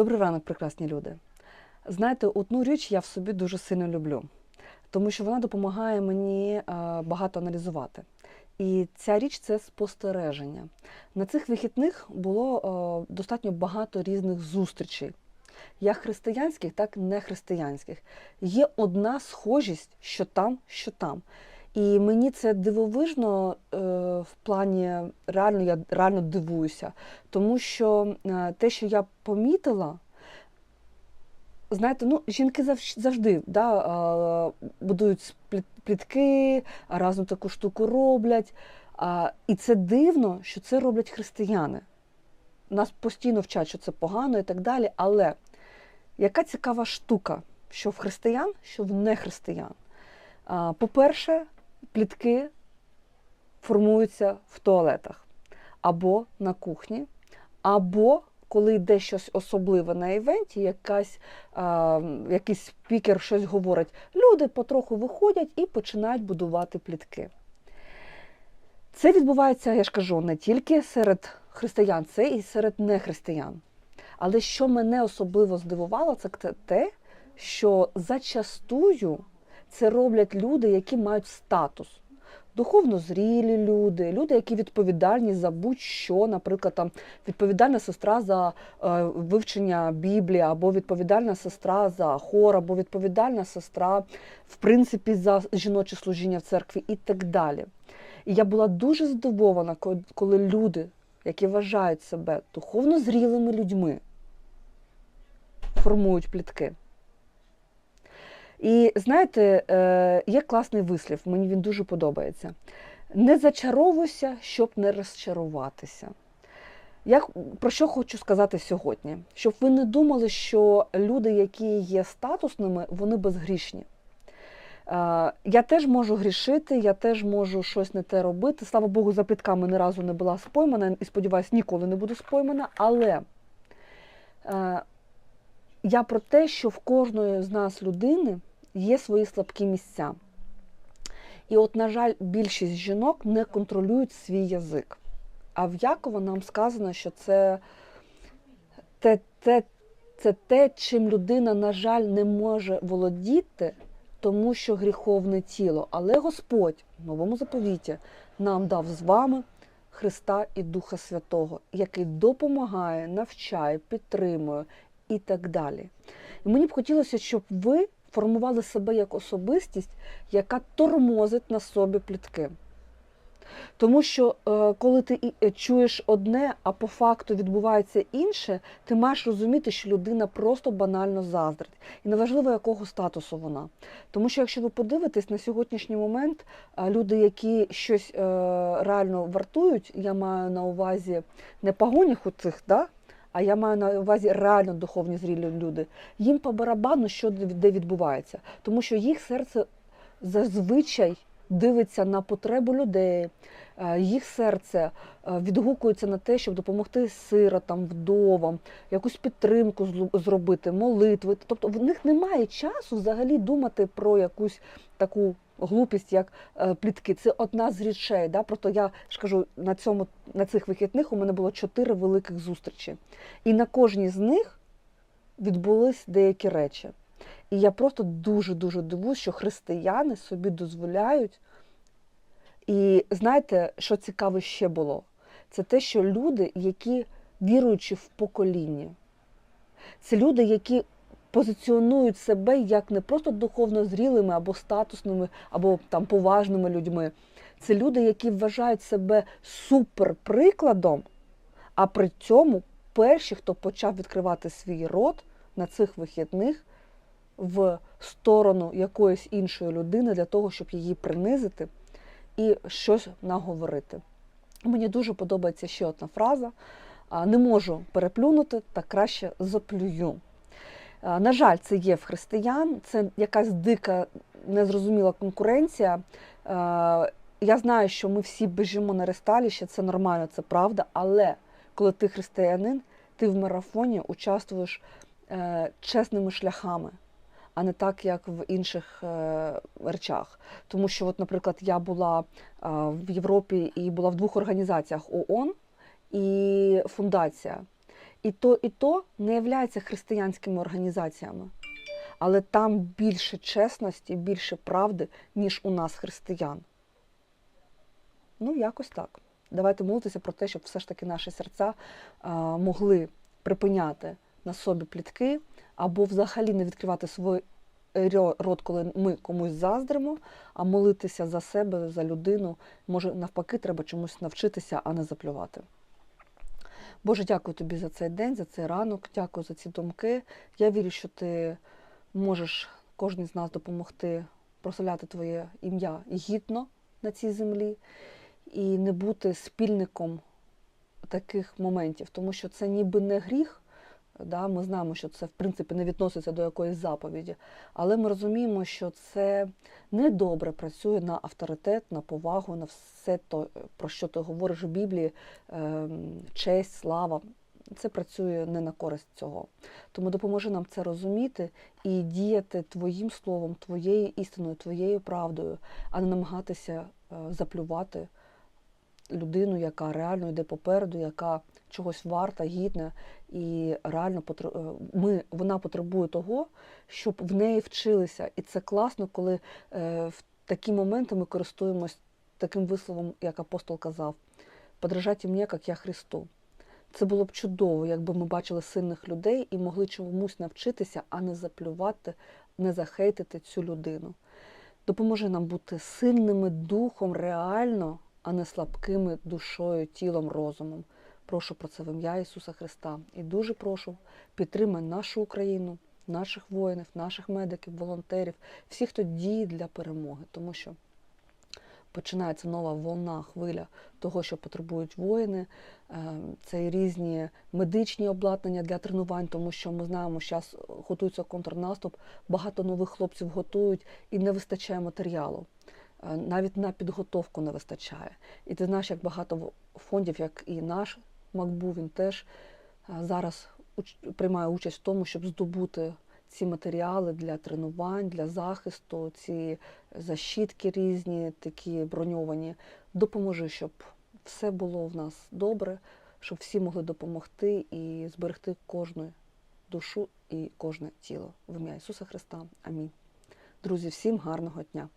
Добрий ранок, прекрасні люди. Знаєте, одну річ я в собі дуже сильно люблю, тому що вона допомагає мені е, багато аналізувати. І ця річ це спостереження. На цих вихідних було е, достатньо багато різних зустрічей, як християнських, так і нехристиянських. Є одна схожість, що там, що там. І мені це дивовижно е, в плані реально я реально дивуюся, тому що е, те, що я помітила, знаєте, ну жінки завж- завжди да, е, будують плітки, разом таку штуку роблять. І це дивно, що це роблять християни. Нас постійно вчать, що це погано і так далі. Але яка цікава штука, що в християн, що в нехристиян. По-перше, плітки формуються в туалетах або на кухні, або коли йде щось особливе на івенті, якась, а, якийсь спікер щось говорить, люди потроху виходять і починають будувати плітки. Це відбувається, я ж кажу, не тільки серед християн, це і серед нехристиян. Але що мене особливо здивувало, це те- що зачастую це роблять люди, які мають статус. Духовно зрілі люди, люди, які відповідальні за будь-що, наприклад, там відповідальна сестра за е, вивчення Біблії, або відповідальна сестра за хор, або відповідальна сестра, в принципі, за жіноче служіння в церкві і так далі. І я була дуже здивована, коли люди, які вважають себе духовно зрілими людьми, формують плітки. І знаєте, е, є класний вислів, мені він дуже подобається. Не зачаровуйся, щоб не розчаруватися. Я про що хочу сказати сьогодні? Щоб ви не думали, що люди, які є статусними, вони безгрішні. Е, Я теж можу грішити, я теж можу щось не те робити. Слава Богу, за плітками ні разу не була споймана і сподіваюся, ніколи не буду споймана. Але е, я про те, що в кожної з нас людини є свої слабкі місця. І от, на жаль, більшість жінок не контролюють свій язик. А в Якова нам сказано, що це те, те, це те, чим людина, на жаль, не може володіти, тому що гріховне тіло. Але Господь в новому заповіті нам дав з вами Христа і Духа Святого, який допомагає, навчає, підтримує і так далі. І мені б хотілося, щоб ви формували себе як особистість, яка тормозить на собі плітки. Тому що е, коли ти е, чуєш одне, а по факту відбувається інше, ти маєш розуміти, що людина просто банально заздрить. І неважливо, якого статусу вона. Тому що якщо ви подивитесь на сьогоднішній момент, е, люди, які щось реально вартують, я маю на увазі не погонях у цих, да? А я маю на увазі реально духовні зрілі люди, їм по барабану, що де відбувається. Тому що їх серце зазвичай дивиться на потребу людей, е, їх серце е, відгукується на те, щоб допомогти сиротам, вдовам, якусь підтримку зробити, молитви. Тобто в них немає часу взагалі думати про якусь таку глупість, як е, плітки. Це одна з речей. Да? Просто я ж кажу, на цьому на цих вихідних у мене було чотири великих зустрічі. І на кожній з них відбулись деякі речі. І я просто дуже-дуже дивуюсь, що християни собі дозволяють. І знаєте, що цікаве ще було? Це те, що люди, які віруючи в покоління, це люди, які позиціонують себе як не просто духовно зрілими або статусними, або там поважними людьми. Це люди, які вважають себе суперприкладом, а при цьому перші, хто почав відкривати свій рот на цих вихідних в сторону якоїсь іншої людини для того, щоб її принизити і щось наговорити. Мені дуже подобається ще одна фраза. Не можу переплюнути, та краще заплюю. А, На жаль, це є в християн, це якась дика, незрозуміла конкуренція. Я знаю, що ми всі біжимо на ресталіще, це нормально, це правда, але коли ти християнин, ти в марафоні участвуєш е, чесними шляхами, а не так, як в інших е, речах. Тому що, от, наприклад, я була е, в Європі і була в двох організаціях ООН і фундація. І то, і то не являються християнськими організаціями. Але там більше чесності, більше правди, ніж у нас християн. Ну, якось так. Давайте молитися про те, щоб все ж таки наші серця а, могли припиняти на собі плітки або взагалі не відкривати свій рот, коли ми комусь заздримо, а молитися за себе, за людину. Може, навпаки, треба чомусь навчитися, а не заплювати. Боже, дякую тобі за цей день, за цей ранок, дякую за ці думки. Я вірю, що ти можеш кожен з нас допомогти прославляти Твоє ім'я гідно на цій землі і не бути спільником таких моментів, тому що це ніби не гріх. Да, ми знаємо, що це в принципі не відноситься до якоїсь заповіді, але ми розуміємо, що це недобре працює на авторитет, на повагу, на все то, про що ти говориш в Біблії, ем, честь, слава. Це працює не на користь цього. Тому допоможи нам це розуміти і діяти твоїм словом, твоєю істиною, твоєю правдою, а не намагатися е, заплювати людину, яка реально йде попереду, яка чогось варта, гідна, і реально е, ми, вона потребує того, щоб в неї вчилися. І це класно, коли е, в такі моменти ми користуємось таким висловом, як апостол казав: подражайте мені, як я Христу. Це було б чудово, якби ми бачили сильних людей і могли чомусь навчитися, а не заплювати, не захейтити цю людину. Допоможи нам бути сильними духом реально, а не слабкими душою, тілом, розумом. Прошу про це в ім'я Ісуса Христа. І дуже прошу, підтримай нашу Україну, наших воїнів, наших медиків, волонтерів, всіх, хто діє для перемоги, тому що починається нова волна, хвиля того, що потребують воїни. Е, Це і різні медичні обладнання для тренувань, тому що ми знаємо, що зараз готується контрнаступ, багато нових хлопців готують і не вистачає матеріалу. Е, Навіть на підготовку не вистачає. І ти знаєш, як багато фондів, як і наш МакБу, він теж е, зараз приймає участь в тому, щоб здобути ці матеріали для тренувань, для захисту, ці защітки різні, такі броньовані. Допоможи, щоб все було в нас добре, щоб всі могли допомогти і зберегти кожну душу і кожне тіло. В ім'я Ісуса Христа. Амінь. Друзі, всім гарного дня!